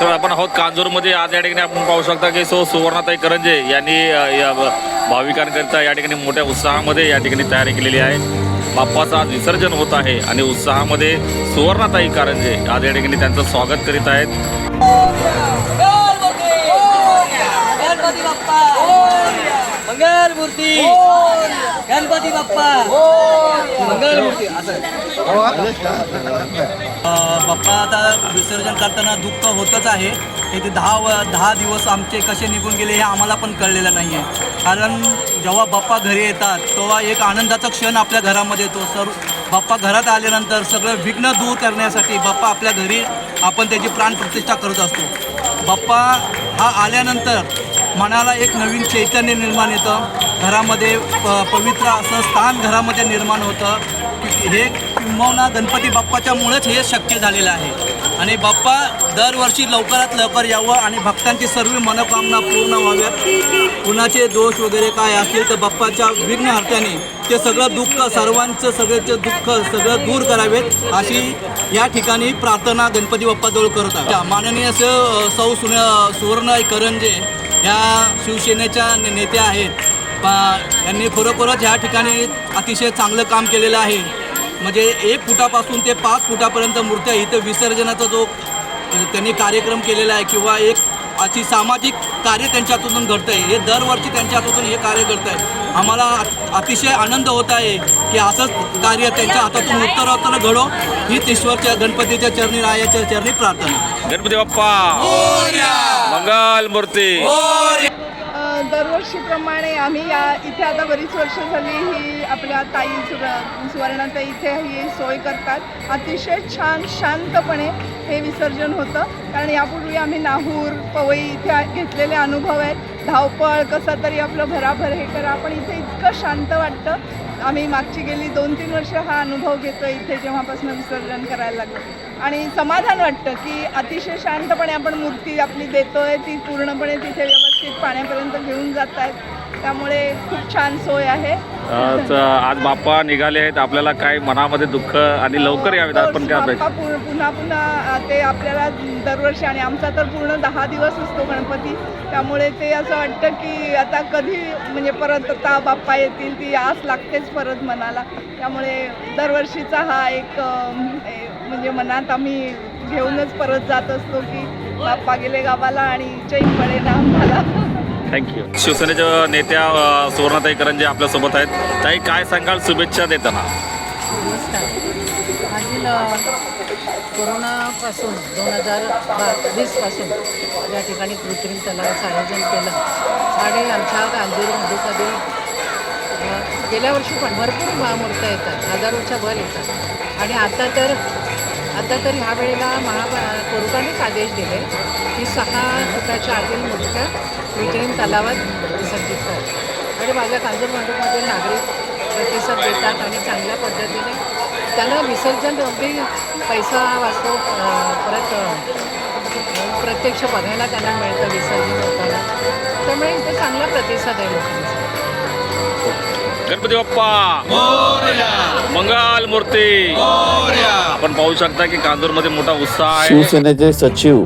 नमस्कार आपण आहोत कांजूरमध्ये. आज या ठिकाणी आपण पाहू शकता की सो सुवर्णाताई करंजे यांनी या भाविकांकरिता या ठिकाणी मोठ्या उत्साहामध्ये या ठिकाणी तयारी केलेली आहे. बाप्पाचं आज विसर्जन होत आहे आणि उत्साहामध्ये सुवर्णाताई कारंजे आज या ठिकाणी त्यांचं स्वागत करीत आहेत. गणपती बाप्पा. बाप्पा आता विसर्जन करताना दुःख होतच आहे. हे ते दहा व दहा दिवस आमचे कसे निघून गेले हे आम्हाला पण कळलेलं नाही आहे कारण जेव्हा बाप्पा घरी येतात तेव्हा एक आनंदाचा क्षण आपल्या घरामध्ये येतो. सर्व बाप्पा घरात आल्यानंतर सगळं विघ्न दूर करण्यासाठी बाप्पा आपल्या घरी आपण त्याची प्राणप्रतिष्ठा करत असतो. बाप्पा हा आल्यानंतर मनाला एक नवीन चैतन्य निर्माण येतं. घरामध्ये प पवित्र असं स्थान घरामध्ये निर्माण होतं. हे किंबहुना गणपती बाप्पाच्यामुळेच हे शक्य झालेलं आहे. आणि बाप्पा दरवर्षी लवकरात लवकर यावं आणि भक्तांची सर्व मनोकामना पूर्ण व्हाव्यात. कुणाचे दोष वगैरे काय असतील तर बाप्पाच्या विघ्नहर्त्याने ते सगळं दुःख सर्वांचं सगळ्याचं दुःख सगळं दूर करावेत अशी या ठिकाणी प्रार्थना गणपती बाप्पाजवळ करत आहे माननीय असं सौ सुन सुवर्ण करंजे ह्या शिवसेनेच्या नेत्या आहेत पा- यांनी खरोखरच ह्या ठिकाणी अतिशय चांगलं काम केलेलं आहे. म्हणजे एक फुटापासून ते पाच फुटापर्यंत मूर्त्या इथं विसर्जनाचा जो त्यांनी कार्यक्रम केलेला आहे किंवा एक अशी सामाजिक कार्य त्यांच्यातून घडतं आहे हे दरवर्षी त्यांच्या हातातून हे कार्य करत आहे आम्हाला अतिशय आनंद होत आहे की असंच कार्य त्यांच्या हातातून उत्तरोत्तर घडो. ही ईश्वरच्या गणपतीच्या चरणी रायाच्या चरणी प्रार्थना. गणपती बाप्पा! मंगल मूर्ती! अ, दरवर्षीप्रमाणे आम्ही या इथे आता बरीच वर्ष झाली ही आपल्या ताई सुर- सुवर्णाताई इथे ही सोय करतात. अतिशय छान शांतपणे हे विसर्जन होतं. कारण यापूर्वी आम्ही नाहूर पवई इथे घेतलेले अनुभव आहेत. धावपळ कसं तरी आपलं भराभर हे करा. पण इथे इतकं शांत वाटतं. आम्ही मागची गेली दोन तीन वर्ष हा अनुभव घेतो इथे जेव्हापासून विसर्जन करायला लागलो. आणि समाधान वाटतं की अतिशय शांतपणे आपण मूर्ती आपली देतोय ती पूर्णपणे तिथे व्यवस्थित पाण्यापर्यंत घेऊन जात आहेत त्यामुळे खूप छान सोय आहे. आज बाप्पा निघाले आहेत. आपल्याला काय मनामध्ये दुःख आणि लवकर यावेत. आपण काय अपेक्षा? पुन्हा पुन्हा ते आपल्याला दरवर्षी आणि आमचा तर पूर्ण दहा दिवस असतो गणपती. त्यामुळे ते असं वाटतं की आता कधी म्हणजे परत आता बाप्पा येतील ती आस लागतेच परत मनाला. त्यामुळे दरवर्षीचा हा एक म्हणजे मनात आम्ही घेऊनच परत जात असतो की बाप्पा गेले गावाला आणि चैन पडे ना आम्हाला. थँक्यू शिवसेनेच्या नेत्या अ, सुवर्णाताई करंजे आपल्यासोबत आहेत. ताई काय सांगाल? शुभेच्छा देताना. नमस्कार. मागील अ, कोरोनापासून दोन हजार बा वीसपासून या ठिकाणी कृत्रिम तलावाचं आयोजन केलं. आणि आमच्या कांजूरमध्ये मधुकधी अ, गेल्या वर्षी पण भरपूर मा- येतात. हजारोच्या वर येतात. आणि आता तर आता तर ह्या वेळेला महाबा कोर्टानेच आदेश दिले की सहा फुटाच्या आतील मूर्त्या विजयन तलावात विसर्जित करा. आणि माझ्या कांजूर मंडपमधील नागरिक प्रतिसाद देतात आणि चांगल्या पद्धतीने त्याला विसर्जन अगदी पैसा वाचतो परत प्रत्यक्ष बघायला त्यांना मिळतं विसर्जन होताना. त्यामुळे इथे चांगला प्रतिसाद आहे लोकांचा. गणपती बाप्पा मंगल मूर्ती. आपण पाहू शकता की कांजूरमध्ये मोठा उत्साह शिवसेनेचे सचिव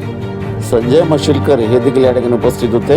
संजय मशिलकर हे देखील या ठिकाणी उपस्थित होते.